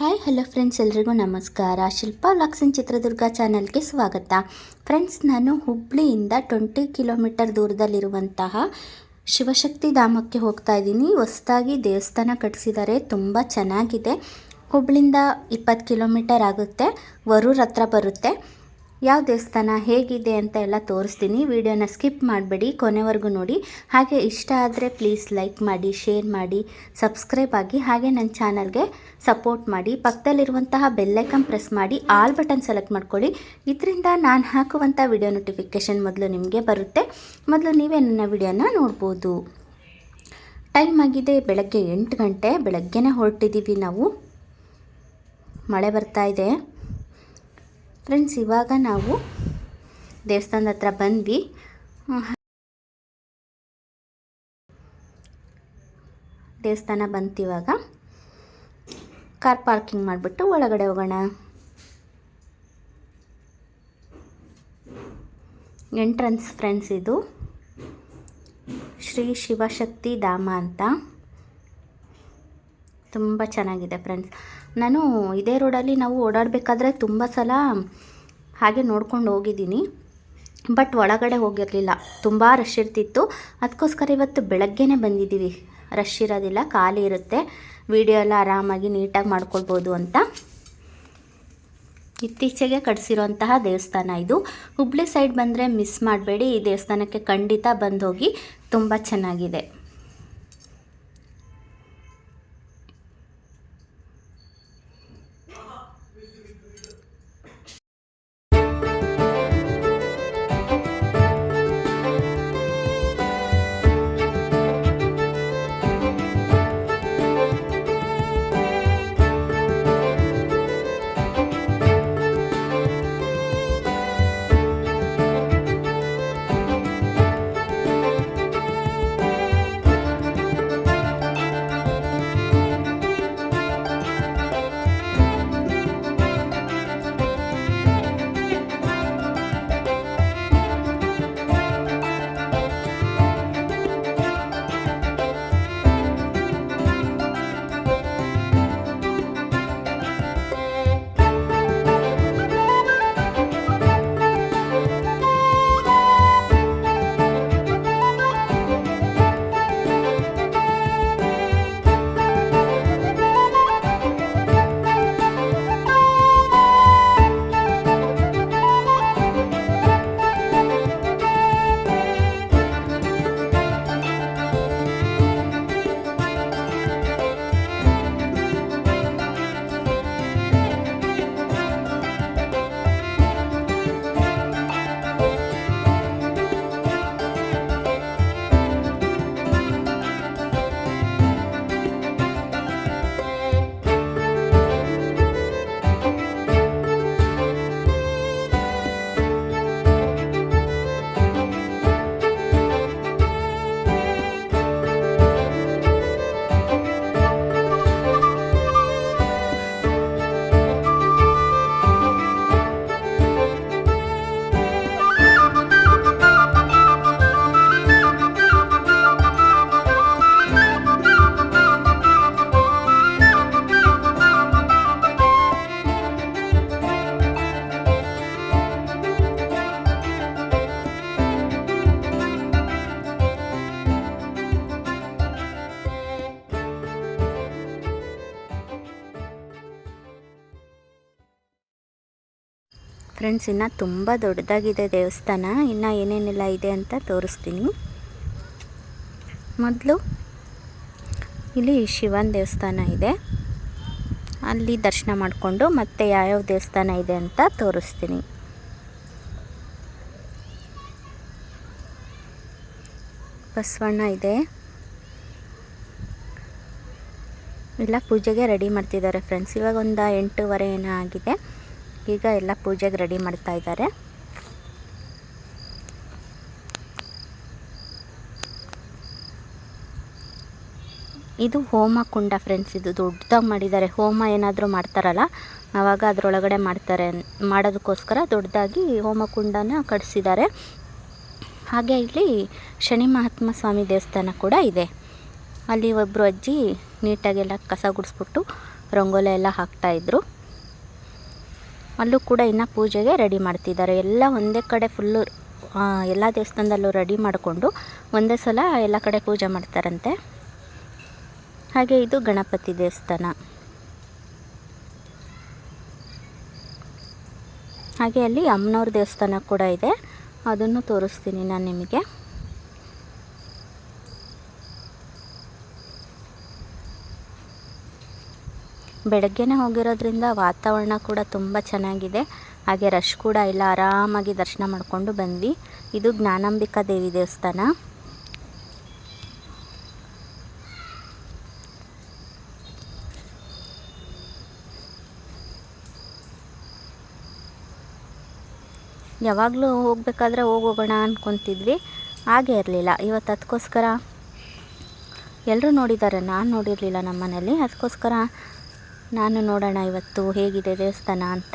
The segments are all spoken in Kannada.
ಹಾಯ್, ಹಲೋ ಫ್ರೆಂಡ್ಸ್ ಎಲ್ರಿಗೂ ನಮಸ್ಕಾರ. ಶಿಲ್ಪಾ ಲಾಕ್ಸಿನ್ ಚಿತ್ರದುರ್ಗ ಚಾನಲ್ಗೆ ಸ್ವಾಗತ. ಫ್ರೆಂಡ್ಸ್ ನಾನು ಹುಬ್ಳಿಯಿಂದ ಟ್ವೆಂಟಿ ಕಿಲೋಮೀಟರ್ ದೂರದಲ್ಲಿರುವಂತಹ ಶಿವಶಕ್ತಿ ಧಾಮಕ್ಕೆ ಹೋಗ್ತಾ ಇದ್ದೀನಿ. ಹೊಸ್ದಾಗಿ ದೇವಸ್ಥಾನ ಕಟ್ಟಿಸಿದ್ದಾರೆ ತುಂಬ ಚೆನ್ನಾಗಿದೆ. ಹುಬ್ಳಿಂದ ಇಪ್ಪತ್ತು ಕಿಲೋಮೀಟರ್ ಆಗುತ್ತೆ. ವರೂರ್ ಹತ್ರ ಬರುತ್ತೆ. ಯಾವ ದೇವಸ್ಥಾನ ಹೇಗಿದೆ ಅಂತ ಎಲ್ಲ ತೋರಿಸ್ತೀನಿ. ವಿಡಿಯೋನ ಸ್ಕಿಪ್ ಮಾಡಬೇಡಿ, ಕೊನೆವರೆಗೂ ನೋಡಿ. ಹಾಗೆ ಇಷ್ಟ ಆದರೆ ಪ್ಲೀಸ್ ಲೈಕ್ ಮಾಡಿ ಶೇರ್ ಮಾಡಿ ಸಬ್ಸ್ಕ್ರೈಬ್ ಆಗಿ ಹಾಗೆ ನನ್ನ ಚಾನಲ್ಗೆ ಸಪೋರ್ಟ್ ಮಾಡಿ. ಪಕ್ಕದಲ್ಲಿರುವಂತಹ ಬೆಲ್ಲೈಕನ್ ಪ್ರೆಸ್ ಮಾಡಿ ಆಲ್ ಬಟನ್ ಸೆಲೆಕ್ಟ್ ಮಾಡ್ಕೊಳ್ಳಿ. ಇದರಿಂದ ನಾನು ಹಾಕುವಂಥ ವಿಡಿಯೋ ನೋಟಿಫಿಕೇಷನ್ ಮೊದಲು ನಿಮಗೆ ಬರುತ್ತೆ. ಮೊದಲು ನೀವೇ ನನ್ನ ವಿಡಿಯೋನ ನೋಡ್ಬೋದು. ಟೈಮ್ ಆಗಿದೆ, ಬೆಳಗ್ಗೆ ಎಂಟು ಗಂಟೆ. ಬೆಳಗ್ಗೆನೇ ಹೊರಟಿದ್ದೀವಿ ನಾವು. ಮಳೆ ಬರ್ತಾ ಇದೆ. ಫ್ರೆಂಡ್ಸ್ ಇವಾಗ ನಾವು ದೇವಸ್ಥಾನದ ಹತ್ರ ಬಂದ್ವಿ. ದೇವಸ್ಥಾನ ಬಂತಿವಾಗ ಕಾರ್ ಪಾರ್ಕಿಂಗ್ ಮಾಡಿಬಿಟ್ಟು ಒಳಗಡೆ ಹೋಗೋಣ. ಎಂಟ್ರನ್ಸ್ ಫ್ರೆಂಡ್ಸ್ ಇದು ಶ್ರೀ ಶಿವಶಕ್ತಿ ಧಾಮ ಅಂತ. ತುಂಬ ಚೆನ್ನಾಗಿದೆ ಫ್ರೆಂಡ್ಸ್ ನಾನು ಇದೇ ರೋಡಲ್ಲಿ ನಾವು ಓಡಾಡಬೇಕಾದ್ರೆ ತುಂಬ ಸಲ ಹಾಗೆ ನೋಡ್ಕೊಂಡು ಹೋಗಿದ್ದೀನಿ. ಬಟ್ ಒಳಗಡೆ ಹೋಗಿರಲಿಲ್ಲ. ತುಂಬ ರಶ್ ಇರ್ತಿತ್ತು. ಅದಕ್ಕೋಸ್ಕರ ಇವತ್ತು ಬೆಳಗ್ಗೆನೇ ಬಂದಿದ್ದೀವಿ. ರಶ್ ಇರೋದಿಲ್ಲ, ಖಾಲಿ ಇರುತ್ತೆ. ವಿಡಿಯೋ ಎಲ್ಲ ಆರಾಮಾಗಿ ನೀಟಾಗಿ ಮಾಡ್ಕೊಳ್ಬೋದು ಅಂತ. ಇತ್ತೀಚೆಗೆ ಕಟ್ಸಿರೋಂತಹ ದೇವಸ್ಥಾನ ಇದು. ಹುಬ್ಳಿ ಸೈಡ್ ಬಂದರೆ ಮಿಸ್ ಮಾಡಬೇಡಿ. ಈ ದೇವಸ್ಥಾನಕ್ಕೆ ಖಂಡಿತ ಬಂದು ಹೋಗಿ ತುಂಬ ಚೆನ್ನಾಗಿದೆ. ಫ್ರೆಂಡ್ಸ್ ಇನ್ನು ತುಂಬ ದೊಡ್ಡದಾಗಿದೆ ದೇವಸ್ಥಾನ. ಇನ್ನು ಏನೇನೆಲ್ಲ ಇದೆ ಅಂತ ತೋರಿಸ್ತೀನಿ. ಮೊದಲು ಇಲ್ಲಿ ಶಿವನ ದೇವಸ್ಥಾನ ಇದೆ. ಅಲ್ಲಿ ದರ್ಶನ ಮಾಡಿಕೊಂಡು ಮತ್ತೆ ಯಾವ್ಯಾವ ದೇವಸ್ಥಾನ ಇದೆ ಅಂತ ತೋರಿಸ್ತೀನಿ. ಬಸವಣ್ಣ ಇದೆ. ಎಲ್ಲ ಪೂಜೆಗೆ ರೆಡಿ ಮಾಡ್ತಿದ್ದಾರೆ ಫ್ರೆಂಡ್ಸ್ ಇವಾಗ ಒಂದು ಎಂಟೂವರೆ ಏನೋ ಆಗಿದೆ. ಈಗ ಎಲ್ಲ ಪೂಜೆಗೆ ರೆಡಿ ಮಾಡ್ತಾ ಇದ್ದಾರೆ. ಇದು ಹೋಮ ಕುಂಡ ಫ್ರೆಂಡ್ಸ್ ಇದು ದೊಡ್ಡದಾಗಿ ಮಾಡಿದ್ದಾರೆ. ಹೋಮ ಏನಾದರೂ ಮಾಡ್ತಾರಲ್ಲ ಆವಾಗ ಅದರೊಳಗಡೆ ಮಾಡ್ತಾರೆ ಮಾಡೋದಕ್ಕೋಸ್ಕರ ದೊಡ್ಡದಾಗಿ ಹೋಮ ಕುಂಡನ ಕಟ್ಸಿದ್ದಾರೆ. ಹಾಗೆ ಇಲ್ಲಿ ಶನಿ ಮಹಾತ್ಮ ಸ್ವಾಮಿ ದೇವಸ್ಥಾನ ಕೂಡ ಇದೆ. ಅಲ್ಲಿ ಒಬ್ಬರು ಅಜ್ಜಿ ನೀಟಾಗೆಲ್ಲ ಕಸ ಗುಡಿಸ್ಬಿಟ್ಟು ರಂಗೋಲೆ ಎಲ್ಲ ಹಾಕ್ತಾಯಿದ್ರು ಅಲ್ಲೂ ಕೂಡ ಇನ್ನು ಪೂಜೆಗೆ ರೆಡಿ ಮಾಡ್ತಿದ್ದಾರೆ. ಎಲ್ಲ ಒಂದೇ ಕಡೆ ಫುಲ್ಲು ಎಲ್ಲ ದೇವಸ್ಥಾನದಲ್ಲೂ ರೆಡಿ ಮಾಡಿಕೊಂಡು ಒಂದೇ ಸಲ ಎಲ್ಲ ಕಡೆ ಪೂಜೆ ಮಾಡ್ತಾರಂತೆ. ಹಾಗೆ ಇದು ಗಣಪತಿ ದೇವಸ್ಥಾನ. ಹಾಗೆ ಅಲ್ಲಿ ಅಮ್ಮನವ್ರ ದೇವಸ್ಥಾನ ಕೂಡ ಇದೆ. ಅದನ್ನು ತೋರಿಸ್ತೀನಿ ನಾನು ನಿಮಗೆ. ಬೆಳಗ್ಗೆನೇ ಹೋಗಿರೋದ್ರಿಂದ ವಾತಾವರಣ ಕೂಡ ತುಂಬ ಚೆನ್ನಾಗಿದೆ. ಹಾಗೆ ರಶ್ ಕೂಡ ಇಲ್ಲ. ಆರಾಮಾಗಿ ದರ್ಶನ ಮಾಡಿಕೊಂಡು ಬಂದ್ವಿ. ಇದು ಜ್ಞಾನಾಂಬಿಕಾ ದೇವಿ ದೇವಸ್ಥಾನ. ಯಾವಾಗಲೂ ಹೋಗಬೇಕಾದ್ರೆ ಹೋಗೋಗೋಣ ಅಂದ್ಕೊತಿದ್ವಿ ಹಾಗೆ ಇರಲಿಲ್ಲ. ಇವತ್ತು ಅದಕ್ಕೋಸ್ಕರ ಎಲ್ಲರೂ ನೋಡಿದ್ದಾರೆ ನಾನು ನೋಡಿರಲಿಲ್ಲ ನಮ್ಮ ಮನೇಲಿ ಅದಕ್ಕೋಸ್ಕರ ನಾನು ನೋಡೋಣ ಇವತ್ತು ಹೇಗಿದೆ ದೇವಸ್ಥಾನ ಅಂತ.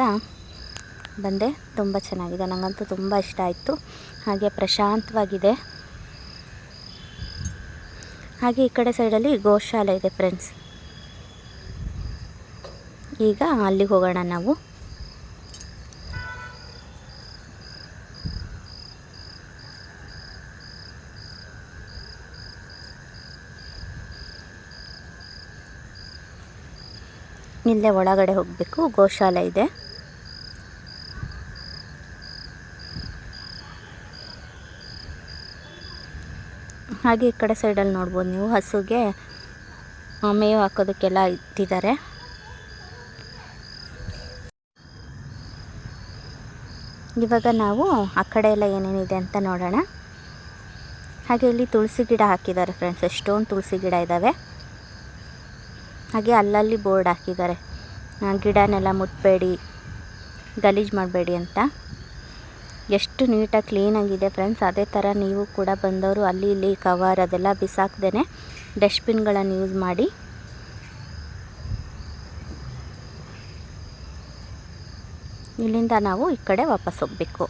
ಬಂದೆ, ತುಂಬ ಚೆನ್ನಾಗಿದೆ. ನನಗಂತೂ ತುಂಬ ಇಷ್ಟ ಆಯಿತು. ಹಾಗೆ ಪ್ರಶಾಂತವಾಗಿದೆ. ಹಾಗೆ ಈ ಕಡೆ ಸೈಡಲ್ಲಿ ಗೋಶಾಲೆ ಇದೆ ಫ್ರೆಂಡ್ಸ್ ಈಗ ಅಲ್ಲಿಗೆ ಹೋಗೋಣ ನಾವು. ಇಲ್ಲೇ ಒಳಗಡೆ ಹೋಗಬೇಕು, ಗೋಶಾಲೆ ಇದೆ. ಹಾಗೆ ಈ ಕಡೆ ಸೈಡಲ್ಲಿ ನೋಡ್ಬೋದು ನೀವು, ಹಸುಗೆ ಮೇವು ಹಾಕೋದಕ್ಕೆಲ್ಲ ಇಟ್ಟಿದ್ದಾರೆ. ಇವಾಗ ನಾವು ಆ ಕಡೆ ಎಲ್ಲ ಏನೇನಿದೆ ಅಂತ ನೋಡೋಣ. ಹಾಗೆ ಇಲ್ಲಿ ತುಳಸಿ ಗಿಡ ಹಾಕಿದ್ದಾರೆ ಫ್ರೆಂಡ್ಸ್ ಎಷ್ಟೊಂದು ತುಳಸಿ ಗಿಡ ಇದ್ದಾವೆ. ಹಾಗೆ ಅಲ್ಲಲ್ಲಿ ಬೋರ್ಡ್ ಹಾಕಿದ್ದಾರೆ. ಗಿಡನೆಲ್ಲ ಮುಟ್ಟಬೇಡಿ ಗಲೀಜು ಮಾಡಬೇಡಿ ಅಂತ. ಎಷ್ಟು ನೀಟಾಗಿ ಕ್ಲೀನಾಗಿದೆ ಫ್ರೆಂಡ್ಸ್ ಅದೇ ಥರ ನೀವು ಕೂಡ ಬಂದವರು ಅಲ್ಲಿ ಇಲ್ಲಿ ಕವರ್ ಅದೆಲ್ಲ ಬಿಸಾಕ್ದೇ ಡಸ್ಟ್ಬಿನ್ಗಳನ್ನು ಯೂಸ್ ಮಾಡಿ. ಇಲ್ಲಿಂದ ನಾವು ಈ ಕಡೆ ವಾಪಸ್ ಹೋಗಬೇಕು.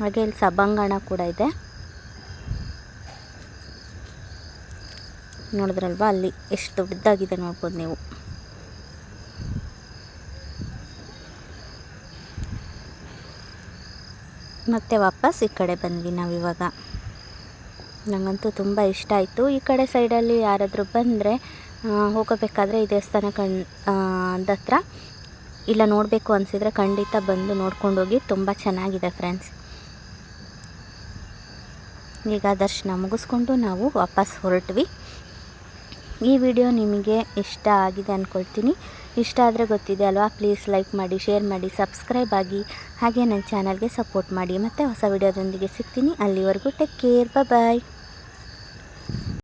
ಹಾಗೆ ಇಲ್ಲಿ ಸಭಾಂಗಣ ಕೂಡ ಇದೆ. ನೋಡಿದ್ರಲ್ವಾ? ಅಲ್ಲಿ ಎಷ್ಟು ದೊಡ್ಡದಾಗಿದೆ ನೋಡ್ಬೋದು ನೀವು. ಮತ್ತೆ ವಾಪಸ್ ಈ ಕಡೆ ಬಂದ್ವಿ ನಾವಿವಾಗ ನನಗಂತೂ ತುಂಬ ಇಷ್ಟ ಆಯಿತು. ಈ ಕಡೆ ಸೈಡಲ್ಲಿ ಯಾರಾದರೂ ಬಂದರೆ ಹೋಗಬೇಕಾದ್ರೆ ಈ ದೇವಸ್ಥಾನ ಕಣ್ ಹತ್ರ ಇಲ್ಲ ನೋಡಬೇಕು ಅನಿಸಿದರೆ ಖಂಡಿತ ಬಂದು ನೋಡ್ಕೊಂಡೋಗಿ ತುಂಬ ಚೆನ್ನಾಗಿದೆ ಫ್ರೆಂಡ್ಸ್ ಈಗ ದರ್ಶನ ಮುಗಿಸ್ಕೊಂಡು ನಾವು ವಾಪಸ್ ಹೊರಟ್ವಿ. ಈ ವಿಡಿಯೋ ನಿಮಗೆ ಇಷ್ಟ ಆಗಿದೆ ಅಂದ್ಕೊಳ್ತೀನಿ ಇಷ್ಟ ಆದರೆ ಗೊತ್ತಿದೆ ಅಲ್ವಾ? ಪ್ಲೀಸ್ ಲೈಕ್ ಮಾಡಿ ಶೇರ್ ಮಾಡಿ ಸಬ್ಸ್ಕ್ರೈಬ್ ಆಗಿ. ಹಾಗೆ ನನ್ನ ಚಾನಲ್ಗೆ ಸಪೋರ್ಟ್ ಮಾಡಿ. ಮತ್ತು ಹೊಸ ವಿಡಿಯೋದೊಂದಿಗೆ ಸಿಗ್ತೀನಿ. ಅಲ್ಲಿವರೆಗೂ ಟೇಕ್ ಕೇರ್ ಬಾಯ್